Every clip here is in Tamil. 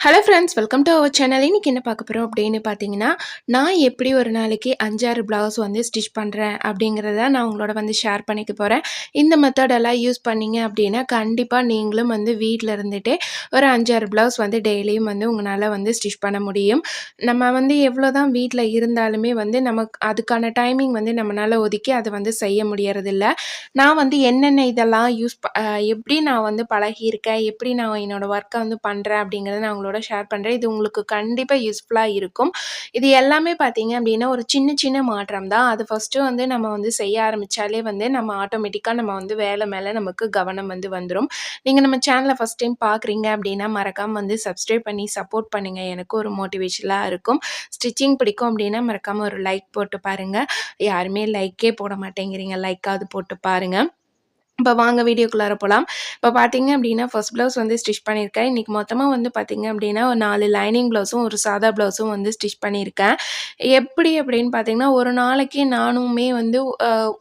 Hello friends welcome to our channel இன்றைக்கி என்ன பார்க்க போகிறோம் அப்படின்னு பார்த்தீங்கன்னா நான் எப்படி ஒரு நாளைக்கு அஞ்சாறு ப்ளவுஸ் வந்து ஸ்டிச் பண்ணுறேன் அப்படிங்கிறத நான் உங்களோட வந்து ஷேர் பண்ணிக்க போகிறேன் இந்த மெத்தடெல்லாம் யூஸ் பண்ணீங்க அப்படின்னா கண்டிப்பாக நீங்களும் வந்து வீட்டில் இருந்துகிட்டே ஒரு அஞ்சாறு ப்ளவுஸ் வந்து டெய்லியும் வந்து உங்களால் வந்து ஸ்டிச் பண்ண முடியும். நம்ம வந்து எவ்வளோ தான் வீட்டில் இருந்தாலுமே வந்து நமக்கு அதுக்கான டைமிங் வந்து நம்மளால் ஒதுக்கி அதை வந்து செய்ய முடியறதில்ல. நான் வந்து என்னென்ன இதெல்லாம் யூஸ் ப எப்படி நான் வந்து பழகியிருக்கேன் எப்படி நான் என்னோடய ஒர்க்கை வந்து பண்ணுறேன் அப்படிங்கிறத நான் உங்களோட ஷேர் பண்ணுறேன் இது உங்களுக்கு கண்டிப்பாக யூஸ்ஃபுல்லாக இருக்கும். இது எல்லாமே பார்த்தீங்க அப்படின்னா ஒரு சின்ன சின்ன மாற்றம் தான். அது ஃபஸ்ட்டு வந்து நம்ம வந்து செய்ய ஆரம்பித்தாலே வந்து நம்ம ஆட்டோமேட்டிக்காக நம்ம வந்து வேலை மேலே நமக்கு கவனம் வந்து வந்துடும் நீங்கள் நம்ம சேனலை ஃபஸ்ட் டைம் பார்க்குறீங்க அப்படின்னா மறக்காமல் வந்து சப்ஸ்கிரைப் பண்ணி சப்போர்ட் பண்ணுங்கள் எனக்கு ஒரு மோட்டிவேஷனாக இருக்கும். ஸ்டிச்சிங் பிடிக்கும் அப்படின்னா மறக்காமல் ஒரு லைக் போட்டு பாருங்கள் யாருமே லைக்கே போட மாட்டேங்கிறீங்க. லைக்காவது போட்டு பாருங்கள் இப்போ வாங்க வீடியோக்குள்ளார போகலாம் இப்போ பார்த்தீங்க அப்படின்னா ஃபர்ஸ்ட் ப்ளவுஸ் வந்து ஸ்டிச் பண்ணியிருக்கேன். இன்றைக்கி மொத்தமாக வந்து பார்த்தீங்க அப்படின்னா ஒரு நாலு லைனிங் ப்ளவுஸும் ஒரு சாதா ப்ளவுஸும் வந்து ஸ்டிச் பண்ணியிருக்கேன். எப்படி அப்படின்னு பார்த்தீங்கன்னா ஒரு நாளைக்கு நானுமே வந்து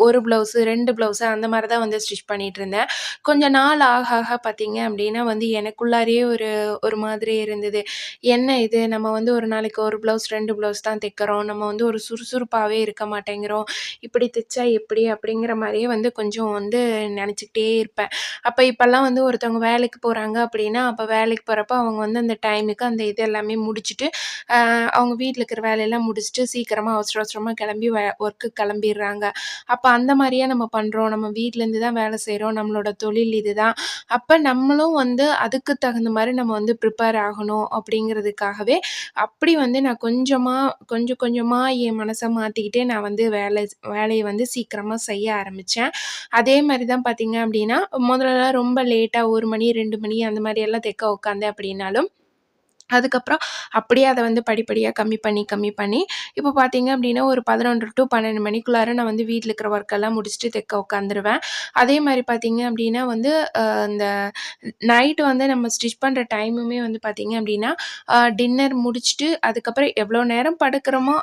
ஒரு ப்ளவுஸு ரெண்டு ப்ளவுஸு அந்த மாதிரி தான் வந்து ஸ்டிச் பண்ணிகிட்டு இருந்தேன். கொஞ்சம் நாள் ஆக ஆக பார்த்தீங்க அப்படின்னா வந்து எனக்குள்ளாரையே ஒரு ஒரு மாதிரி இருந்தது. என்ன இது? நம்ம வந்து ஒரு நாளைக்கு ஒரு ப்ளவுஸ் ரெண்டு ப்ளவுஸ் தான் தைக்கிறோம். நம்ம வந்து ஒரு சுறுசுறுப்பாகவே இருக்க மாட்டேங்கிறோம். இப்படி தைச்சா எப்படி? அப்படிங்கிற மாதிரியே வந்து கொஞ்சம் வந்து நினச்சிக்கிட்டே இருப்பேன். அப்போ இப்போல்லாம் வந்து ஒருத்தவங்க வேலைக்கு போகிறாங்க அப்படின்னா அப்போ வேலைக்கு போகிறப்ப அவங்க வந்து அந்த டைமுக்கு அந்த இது எல்லாமே முடிச்சுட்டு அவங்க வீட்டில் இருக்கிற வேலையெல்லாம் முடிச்சுட்டு சீக்கிரமாக அவசர அவசரமாக கிளம்பி ஒர்க்கு கிளம்பிடுறாங்க. அப்போ அந்த மாதிரியே நம்ம பண்ணுறோம் நம்ம வீட்டிலேருந்து தான் வேலை செய்கிறோம் நம்மளோட தொழில் இது தான் அப்போ நம்மளும் வந்து அதுக்கு தகுந்த மாதிரி நம்ம வந்து ப்ரிப்பேர் ஆகணும் அப்படிங்கிறதுக்காகவே அப்படி வந்து நான் கொஞ்சமாக கொஞ்சம் கொஞ்சமாக என் மனசை மாற்றிக்கிட்டே நான் வந்து வேலை வேலையை வந்து சீக்கிரமாக செய்ய ஆரம்பித்தேன் அதே மாதிரி தான் பார்த்தீங்க அப்படின்னா முதல்லலாம் ரொம்ப லேட்டாக ஒரு மணி ரெண்டு மணி அந்த மாதிரியெல்லாம் தைக்க உட்காந்தேன் அப்படின்னாலும் அதுக்கப்புறம் அப்படியே அதை வந்து படிப்படியாக கம்மி பண்ணி கம்மி பண்ணி இப்போ பார்த்தீங்க அப்படின்னா ஒரு பதினொன்று டு பன்னெண்டு மணிக்குள்ளார நான் வந்து வீட்டில் இருக்கிற ஒர்க்கெல்லாம் முடிச்சுட்டு தைக்க உட்காந்துருவேன். அதே மாதிரி பார்த்தீங்க அப்படின்னா வந்து இந்த நைட்டு வந்து நம்ம ஸ்டிச் பண்ணுற டைமுமே வந்து பார்த்தீங்க அப்படின்னா டின்னர் முடிச்சுட்டு அதுக்கப்புறம் எவ்வளோ நேரம் படுக்கிறோமோ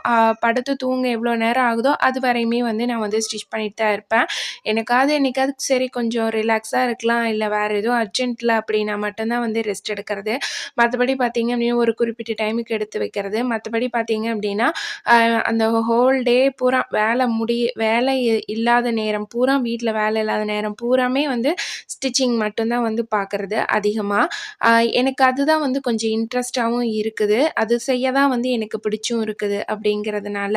படுத்து தூங்க எவ்வளோ நேரம் ஆகுதோ அது வரையுமே வந்து நான் வந்து ஸ்டிச் பண்ணிட்டு தான் இருப்பேன். எனக்காவது என்னைக்காவது சரி கொஞ்சம் ரிலாக்ஸாக இருக்கலாம் இல்லை வேறு எதுவும் அர்ஜென்ட்டில் அப்படின்னா மட்டும்தான் வந்து ரெஸ்ட் எடுக்கிறது. மற்றபடி பார்த்தீங்க அப்படின்னா ஒரு குறிப்பிட்ட டைமுக்கு எடுத்து வைக்கிறது. மற்றபடி பார்த்தீங்க அப்படின்னா அந்த ஹோல் டே பூரா வேலை முடி வேலை இல்லாத நேரம் பூரா வீட்டில் வேலை இல்லாத நேரம் பூராமே வந்து ஸ்டிச்சிங் மட்டும்தான் வந்து பார்க்குறது அதிகமாக எனக்கு அதுதான் வந்து கொஞ்சம் இன்ட்ரெஸ்டாகவும் இருக்குது. அது செய்ய தான் வந்து எனக்கு பிடிச்சும் இருக்குது அப்படிங்கிறதுனால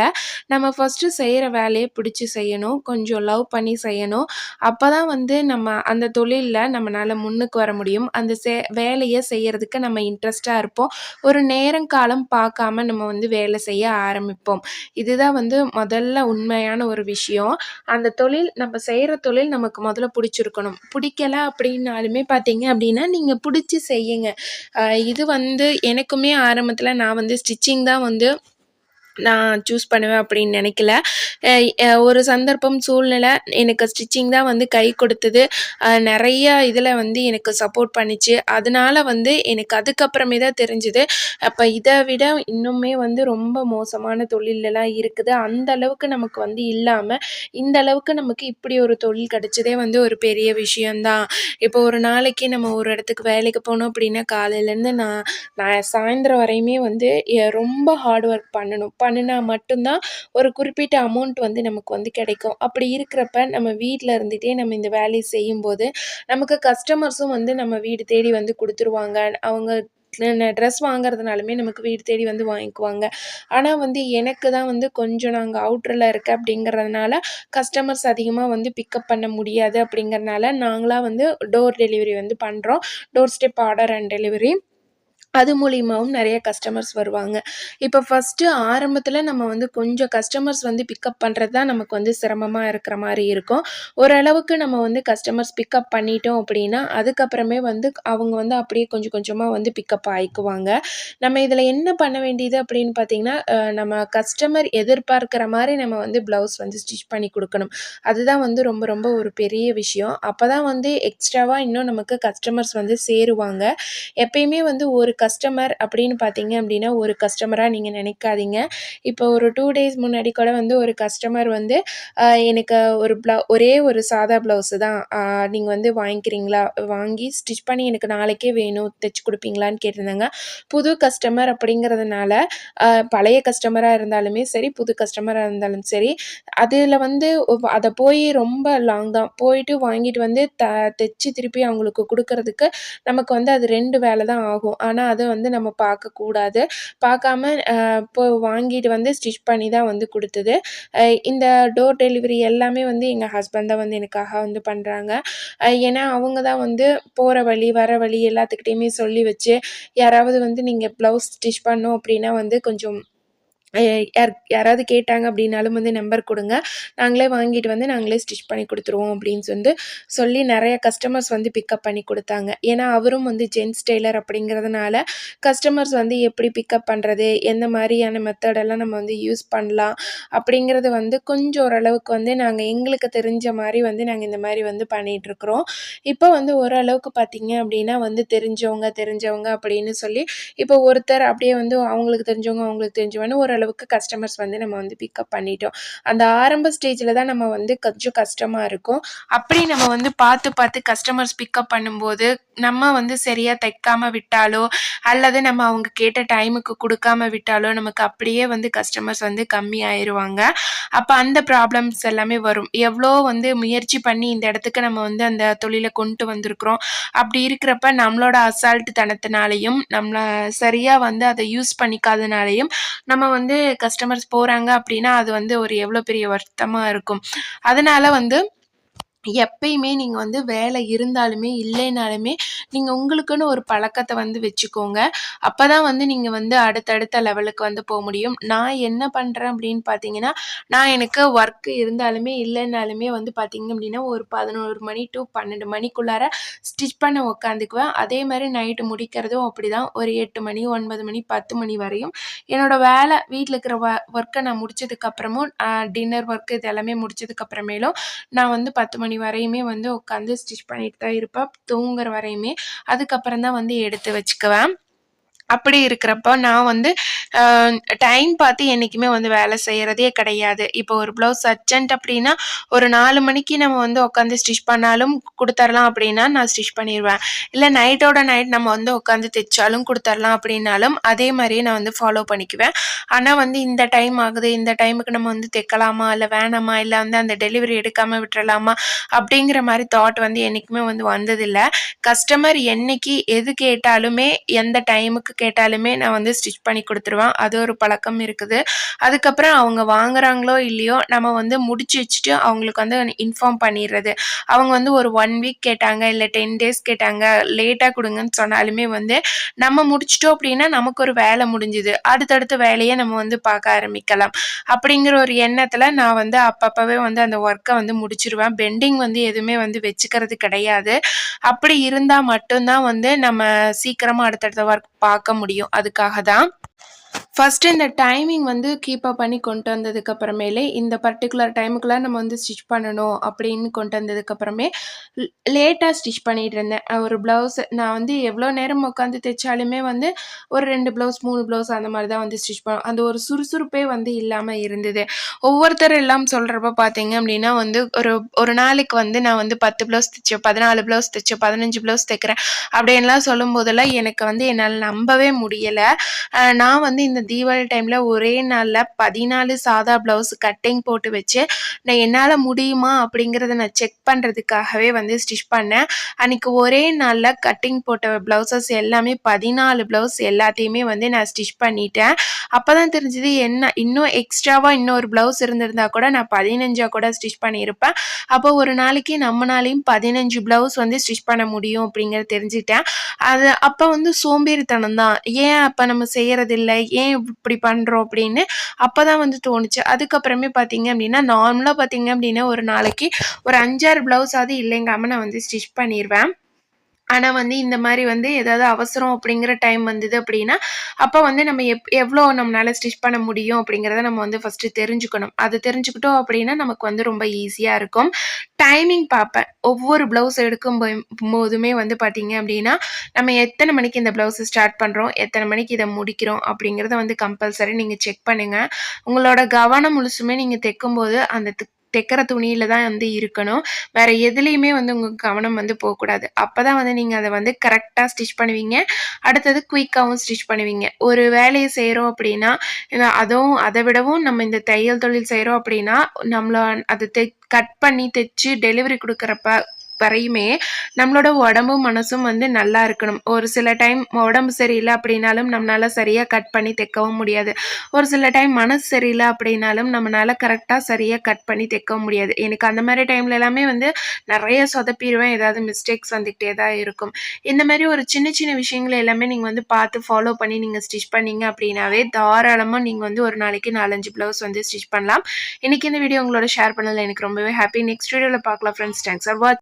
நம்ம ஃபஸ்ட்டு செய்கிற வேலையை பிடிச்சி செய்யணும். கொஞ்சம் லவ் பண்ணி செய்யணும். அப்போ தான் வந்து நம்ம அந்த தொழிலில் நம்மளால் முன்னுக்கு வர முடியும். அந்த சே வேலையை செய்கிறதுக்கு நம்ம இன்ட்ரெஸ்டாக இருப்போம். ஒரு நேரங்காலம் பார்க்காம நம்ம வந்து வேலை செய்ய ஆரம்பிப்போம். இதுதான் வந்து முதல்ல உண்மையான ஒரு விஷயம். அந்த தொழில் நம்ம செய்கிற தொழில் நமக்கு முதல்ல பிடிச்சிருக்கணும். பிடிக்கல அப்படின்னாலுமே பார்த்தீங்க அப்படின்னா நீங்கள் பிடிச்சி செய்யுங்க. இது வந்து எனக்குமே ஆரம்பத்தில் நான் வந்து ஸ்டிச்சிங் தான் வந்து நான் சூஸ் பண்ணுவேன் அப்படின்னு நினைக்கல. ஒரு சந்தர்ப்பம் சூழ்நிலை எனக்கு ஸ்டிச்சிங் தான் வந்து கை கொடுத்தது. நிறைய இதில் வந்து எனக்கு சப்போர்ட் பண்ணிச்சு. அதனால வந்து எனக்கு அதுக்கப்புறமே தான் தெரிஞ்சுது. அப்போ இதை விட இன்னுமே வந்து ரொம்ப மோசமான தொழிலெல்லாம் இருக்குது. அந்த அளவுக்கு நமக்கு வந்து இல்லாமல் இந்த அளவுக்கு நமக்கு இப்படி ஒரு தொழில் கிடைச்சதே வந்து ஒரு பெரிய விஷயந்தான் இப்போ ஒரு நாளைக்கு நம்ம ஒரு இடத்துக்கு வேலைக்கு போனோம் அப்படின்னா காலையிலேருந்து நான் நான் சாயந்தரம் வரையுமே வந்து ரொம்ப ஹார்ட் ஒர்க் பண்ணணும். பண்ணினா மட்டும்தான் ஒரு குறிப்பிட்ட அமௌண்ட் வந்து நமக்கு வந்து கிடைக்கும். அப்படி இருக்கிறப்ப நம்ம வீட்டில் இருந்துகிட்டே நம்ம இந்த வேலையை செய்யும்போது நமக்கு கஸ்டமர்ஸும் வந்து நம்ம வீடு தேடி வந்து கொடுத்துருவாங்க. அவங்க ட்ரெஸ் வாங்குறதுனாலுமே நமக்கு வீடு தேடி வந்து வாங்கிக்குவாங்க. ஆனால் வந்து எனக்கு தான் வந்து கொஞ்சம் நாங்கள் அவுட்டரில் இருக்க அப்படிங்கிறதுனால கஸ்டமர்ஸ் அதிகமாக வந்து பிக்கப் பண்ண முடியாது அப்படிங்கிறதுனால நாங்களாக வந்து டோர் டெலிவரி வந்து பண்ணுறோம் door step order and delivery அது மூலியமாகவும் நிறைய கஸ்டமர்ஸ் வருவாங்க. இப்போ ஃபஸ்ட்டு ஆரம்பத்தில் நம்ம வந்து கொஞ்சம் கஸ்டமர்ஸ் வந்து பிக்கப் பண்ணுறது தான் நமக்கு வந்து சிரமமாக இருக்கிற மாதிரி இருக்கும். ஓரளவுக்கு நம்ம வந்து கஸ்டமர்ஸ் பிக்கப் பண்ணிட்டோம் அப்படின்னா அதுக்கப்புறமே வந்து அவங்க வந்து அப்படியே கொஞ்சம் கொஞ்சமாக வந்து பிக்கப் ஆயிக்குவாங்க. நம்ம இதில் என்ன பண்ண வேண்டியது அப்படின்னு பார்த்தீங்கன்னா நம்ம கஸ்டமர் எதிர்பார்க்குற மாதிரி நம்ம வந்து ப்ளவுஸ் வந்து ஸ்டிச் பண்ணி கொடுக்கணும். அதுதான் வந்து ரொம்ப ரொம்ப ஒரு பெரிய விஷயம். அப்போ தான் வந்து எக்ஸ்ட்ராவாக இன்னும் நமக்கு கஸ்டமர்ஸ் வந்து சேருவாங்க. எப்பயுமே வந்து ஒரு கஸ்டமர் அப்படின்னு பார்த்தீங்க அப்படின்னா ஒரு கஸ்டமராக நீங்கள் நினைக்காதீங்க. இப்போ ஒரு டூ டேஸ் முன்னாடி கூட வந்து ஒரு கஸ்டமர் வந்து எனக்கு ஒரு ப்ளவு ஒரே ஒரு சாதா ப்ளவுஸு தான். நீங்கள் வந்து வாங்கிக்கிறீங்களா? வாங்கி ஸ்டிச் பண்ணி எனக்கு நாளைக்கே வேணும் தைச்சு கொடுப்பீங்களான்னு கேட்டிருந்தாங்க. புது கஸ்டமர் அப்படிங்கிறதுனால பழைய கஸ்டமராக இருந்தாலுமே சரி புது கஸ்டமராக இருந்தாலும் சரி அதில் வந்து அதை போய் ரொம்ப லாங் தான் போயிட்டு வாங்கிட்டு வந்து த தைச்சி திருப்பி அவங்களுக்கு கொடுக்கறதுக்கு நமக்கு வந்து அது ரெண்டு வேலை தான் ஆகும். ஆனால் அதை வந்து நம்ம பார்க்கக்கூடாது பார்க்காம இப்போ வாங்கிட்டு வந்து ஸ்டிச் பண்ணி தான் வந்து கொடுத்தது. இந்த டோர் டெலிவரி எல்லாமே வந்து எங்கள் ஹஸ்பண்ட் தான் வந்து எனக்காக வந்து பண்ணுறாங்க ஏன்னா அவங்க தான் வந்து போகிற வழி வர வழி எல்லாத்துக்கிட்டேயுமே சொல்லி வச்சு யாராவது வந்து நீங்கள் ப்ளவுஸ் ஸ்டிச் பண்ணோம் அப்படின்னா வந்து கொஞ்சம் யார் யாராவது கேட்டாங்க அப்படின்னாலும் வந்து நம்பர் கொடுங்க. நாங்களே வாங்கிட்டு வந்து நாங்களே ஸ்டிச் பண்ணி கொடுத்துருவோம் அப்படின்னு வந்து சொல்லி நிறைய கஸ்டமர்ஸ் வந்து பிக்கப் பண்ணி கொடுத்தாங்க. ஏன்னா அவரும் வந்து ஜென்ஸ் டெய்லர் அப்படிங்கிறதுனால கஸ்டமர்ஸ் வந்து எப்படி பிக்கப் பண்ணுறது எந்த மாதிரியான மெத்தடெல்லாம் நம்ம வந்து யூஸ் பண்ணலாம் அப்படிங்கிறது வந்து கொஞ்சம் ஓரளவுக்கு வந்து நாங்கள் எங்களுக்கு தெரிஞ்ச மாதிரி வந்து நாங்கள் இந்த மாதிரி வந்து பண்ணிகிட்ருக்குறோம் இப்போ வந்து ஓரளவுக்கு பார்த்தீங்க அப்படின்னா வந்து தெரிஞ்சவங்க தெரிஞ்சவங்க அப்படின்னு சொல்லி இப்போ ஒருத்தர் அப்படியே வந்து அவங்களுக்கு தெரிஞ்சவங்க அவங்களுக்கு தெரிஞ்சவங்க ஓரளவுக்கு கஸ்டமர்ஸ் வந்து நம்ம வந்து பிக்கப் பண்ணிட்டோம். அந்த ஆரம்ப ஸ்டேஜில் தான் நம்ம வந்து கொஞ்சம் கஷ்டமாக இருக்கும். அப்படி நம்ம வந்து பார்த்து பார்த்து கஸ்டமர்ஸ் பிக்கப் பண்ணும்போது நம்ம வந்து சரியாக தைக்காமல் விட்டாலோ அல்லது நம்ம அவங்க கேட்ட டைமுக்கு கொடுக்காம விட்டாலோ நமக்கு அப்படியே வந்து கஸ்டமர்ஸ் வந்து கம்மி ஆயிடுவாங்க அப்போ அந்த ப்ராப்ளம்ஸ் எல்லாமே வரும். எவ்வளோ வந்து முயற்சி பண்ணி இந்த இடத்துக்கு நம்ம வந்து அந்த தொழிலை கொண்டு வந்திருக்கிறோம். அப்படி இருக்கிறப்ப நம்மளோட அசால்ட்டு தனத்தினாலையும் நம்மளை சரியாக வந்து அதை யூஸ் பண்ணிக்காதனாலையும் நம்ம வந்து கஸ்டமர்ஸ் போகிறாங்க அப்படின்னா அது வந்து ஒரு எவ்வளோ பெரிய வருத்தமாக இருக்கும். அதனால வந்து எப்பயுமே நீங்கள் வந்து வேலை இருந்தாலுமே இல்லைனாலுமே நீங்கள் உங்களுக்குன்னு ஒரு பழக்கத்தை வந்து வச்சுக்கோங்க. அப்போ தான் வந்து நீங்கள் வந்து அடுத்தடுத்த லெவலுக்கு வந்து போக முடியும். நான் என்ன பண்ணுறேன் அப்படின்னு பார்த்தீங்கன்னா நான் எனக்கு ஒர்க்கு இருந்தாலுமே இல்லைனாலுமே வந்து பார்த்தீங்க அப்படின்னா ஒரு பதினோரு மணி டு பன்னெண்டு மணிக்குள்ளார ஸ்டிச் பண்ண உக்காந்துக்குவேன். அதே மாதிரி நைட்டு முடிக்கிறதும் அப்படி தான் ஒரு எட்டு மணி ஒன்பது மணி பத்து மணி வரையும். என்னோட வேலை வீட்டில் இருக்கிற ஒ ஒர்க்கை நான் முடிச்சதுக்கப்புறமும் டின்னர் ஒர்க்கு இது எல்லாமே முடிச்சதுக்கப்புறமேலும் நான் வந்து பத்து மணி வரையுமே வந்து உட்காந்து ஸ்டிச் பண்ணிட்டு தான் இருப்பேன் தூங்குற வரையுமே. அதுக்கப்புறம் தான் வந்து எடுத்து வச்சுக்குவேன். அப்படி இருக்கிறப்ப நான் வந்து டைம் பார்த்து என்றைக்குமே வந்து வேலை செய்கிறதே கிடையாது. இப்போ ஒரு ப்ளவுஸ் அர்ஜென்ட் அப்படின்னா ஒரு நாலு மணிக்கு நம்ம வந்து உட்காந்து ஸ்டிச் பண்ணாலும் கொடுத்துர்லாம் அப்படின்னா நான் ஸ்டிச் பண்ணிடுவேன் இல்லை நைட்டோட நைட் நம்ம வந்து உட்காந்து தைச்சாலும் கொடுத்துர்லாம் அப்படின்னாலும் அதே மாதிரியே நான் வந்து ஃபாலோ பண்ணிக்குவேன். ஆனால் வந்து இந்த டைம் ஆகுது இந்த டைமுக்கு நம்ம வந்து தைக்கலாமா இல்லை வேணாமா இல்லை வந்து அந்த டெலிவரி எடுக்காமல் விட்டுறலாமா அப்படிங்கிற மாதிரி தாட் வந்து என்றைக்குமே வந்து வந்ததில்லை. கஸ்டமர் என்னைக்கு எது கேட்டாலுமே எந்த டைமுக்கு கேட்டாலுமே நான் வந்து ஸ்டிச் பண்ணி கொடுத்துருவேன். அது ஒரு பழக்கம் இருக்குது. அதுக்கப்புறம் அவங்க வாங்குறாங்களோ இல்லையோ நம்ம வந்து முடிச்சு வச்சுட்டு அவங்களுக்கு வந்து இன்ஃபார்ம் பண்ணிடுறது. அவங்க வந்து ஒரு ஒன் வீக் கேட்டாங்க இல்லை டென் டேஸ் கேட்டாங்க லேட்டாக கொடுங்கன்னு சொன்னாலுமே வந்து நம்ம முடிச்சிட்டோம் அப்படின்னா நமக்கு ஒரு வேலை முடிஞ்சுது. அடுத்தடுத்த வேலையை நம்ம வந்து பார்க்க ஆரம்பிக்கலாம். அப்படிங்கிற ஒரு எண்ணத்தில் நான் வந்து அப்பப்போவே வந்து அந்த ஒர்க்கை வந்து முடிச்சிருவேன். பெண்டிங் வந்து எதுவுமே வந்து வச்சுக்கிறது கிடையாது. அப்படி இருந்தால் மட்டும்தான் வந்து நம்ம சீக்கிரமாக அடுத்தடுத்த ஒர்க் பார்க்க முடியும். அதுக்காக தான் ஃபஸ்ட்டு இந்த டைமிங் வந்து கீப்பப் பண்ணி கொண்டு வந்ததுக்கு அப்புறமேலே இந்த பர்டிகுலர் டைமுக்குலாம் நம்ம வந்து ஸ்டிச் பண்ணணும் அப்படின்னு கொண்டு வந்ததுக்கு அப்புறமே லேட்டாக ஸ்டிச் பண்ணிட்டு இருந்தேன். ஒரு ப்ளவுஸ் நான் வந்து எவ்வளோ நேரம் உட்காந்து தைச்சாலுமே வந்து ஒரு ரெண்டு ப்ளவுஸ் மூணு ப்ளவுஸ் அந்த மாதிரி தான் வந்து ஸ்டிச் பண்ணும் அந்த ஒரு சுறுசுறுப்பே வந்து இல்லாமல் இருந்தது. ஒவ்வொருத்தர் எல்லாம் சொல்கிறப்ப பார்த்தீங்க அப்படின்னா வந்து ஒரு ஒரு நாளைக்கு வந்து நான் வந்து பத்து ப்ளவுஸ் தைச்சேன் பதினாலு ப்ளவுஸ் தைச்சேன் பதினஞ்சு ப்ளவுஸ் தைக்கிறேன். அப்படின்லாம் சொல்லும் போதெல்லாம் எனக்கு வந்து என்னால் நம்பவே முடியலை. நான் வந்து வந்து இந்த தீபாவளி டைமில் ஒரே நாளில் பதினாலு சாதா ப்ளவுஸ் கட்டிங் போட்டு வச்சு நான் என்னால் முடியுமா அப்படிங்கிறத நான் செக் பண்ணுறதுக்காகவே வந்து ஸ்டிச் பண்ணேன். அன்றைக்கி ஒரே நாளில் கட்டிங் போட்ட ப்ளவுசஸ் எல்லாமே பதினாலு ப்ளவுஸ் எல்லாத்தையுமே வந்து நான் ஸ்டிச் பண்ணிட்டேன். அப்போ தான் தெரிஞ்சது என்ன இன்னும் எக்ஸ்ட்ராவாக இன்னொரு ப்ளவுஸ் இருந்திருந்தா கூட நான் பதினஞ்சாக கூட ஸ்டிச் பண்ணியிருப்பேன். அப்போ ஒரு நாளைக்கு நம்மளாலையும் பதினஞ்சு ப்ளவுஸ் வந்து ஸ்டிச் பண்ண முடியும் அப்படிங்கிறத தெரிஞ்சுக்கிட்டேன் அது அப்போ வந்து சோம்பேறித்தனம் தான் ஏன் அப்போ நம்ம செய்கிறதில்ல ஏன் இப்படி பண்ணுறோம் அப்படின்னு அப்போ தான் வந்து தோணுச்சு. அதுக்கப்புறமே பார்த்தீங்க அப்படின்னா நார்மலாக பார்த்தீங்க அப்படின்னா ஒரு நாளைக்கு ஒரு அஞ்சாறு ப்ளவுஸாவது இல்லைங்காமல் நான் வந்து ஸ்டிச் பண்ணிடுவேன் ஆனால் வந்து இந்த மாதிரி வந்து ஏதாவது அவசரம் அப்படிங்கிற டைம் வந்தது அப்படின்னா அப்போ வந்து நம்ம எப் எவ்வளோ நம்மளால் ஸ்டிச் பண்ண முடியும் அப்படிங்கிறத நம்ம வந்து ஃபஸ்ட்டு தெரிஞ்சுக்கணும். அது தெரிஞ்சுக்கிட்டோம் அப்படின்னா நமக்கு வந்து ரொம்ப ஈஸியாக இருக்கும். டைமிங் பார்ப்பேன். ஒவ்வொரு ப்ளவுஸ் எடுக்கும் போதுமே வந்து பார்த்தீங்க அப்படின்னா நம்ம எத்தனை மணிக்கு இந்த ப்ளவுஸை ஸ்டார்ட் பண்ணுறோம் எத்தனை மணிக்கு இதை முடிக்கிறோம் அப்படிங்கிறத வந்து கம்பல்சரி நீங்கள் செக் பண்ணுங்கள் உங்களோட கவனம் முழுசுமே நீங்கள் தைக்கும்போது அந்த தைக்கிற துணியில் தான் வந்து இருக்கணும். வேறு எதுலேயுமே வந்து உங்கள் கவனம் வந்து போகக்கூடாது. அப்போ தான் வந்து நீங்கள் அதை வந்து கரெக்டாக ஸ்டிச் பண்ணுவீங்க. அடுத்தது குயிக்காகவும் ஸ்டிச் பண்ணுவீங்க. ஒரு வேலையை செய்கிறோம் அப்படின்னா அதுவும் அதை விடவும் நம்ம இந்த தையல் தொழில் செய்கிறோம் அப்படின்னா நம்மள அதை தெ கட் பண்ணி தைச்சு டெலிவரி கொடுக்குறப்ப வரையுமே நம்மளோட உடம்பும் மனசும் வந்து நல்லா இருக்கணும். ஒரு சில டைம் உடம்பு சரியில்லை அப்படின்னாலும் நம்மளால சரியாக கட் பண்ணி தைக்கவும் முடியாது. ஒரு சில டைம் மனசு சரியில்லை அப்படின்னாலும் நம்மளால கரெக்டாக சரியாக கட் பண்ணி தைக்கவும் முடியாது. எனக்கு அந்த மாதிரி டைம்ல எல்லாமே வந்து நிறைய சொதப்பிடுவேன். ஏதாவது மிஸ்டேக்ஸ் வந்துக்கிட்டே தான் இருக்கும். இந்த மாதிரி ஒரு சின்ன சின்ன விஷயங்கள் எல்லாமே நீங்கள் வந்து பார்த்து ஃபாலோ பண்ணி நீங்கள் ஸ்டிச் பண்ணீங்க அப்படின்னாவே தாராளமாக நீங்கள் வந்து ஒரு நாளைக்கு நாலஞ்சு ப்ளவுஸ் வந்து ஸ்டிச் பண்ணலாம். இன்னைக்கு இந்த வீடியோ உங்களோட ஷேர் பண்ணதில் எனக்கு ரொம்பவே ஹாப்பி நெக்ஸ்ட் வீடியோவில் பார்க்கலாம் ஃப்ரெண்ட்ஸ் தேங்க்ஸ் ஃபார் வாட்ச்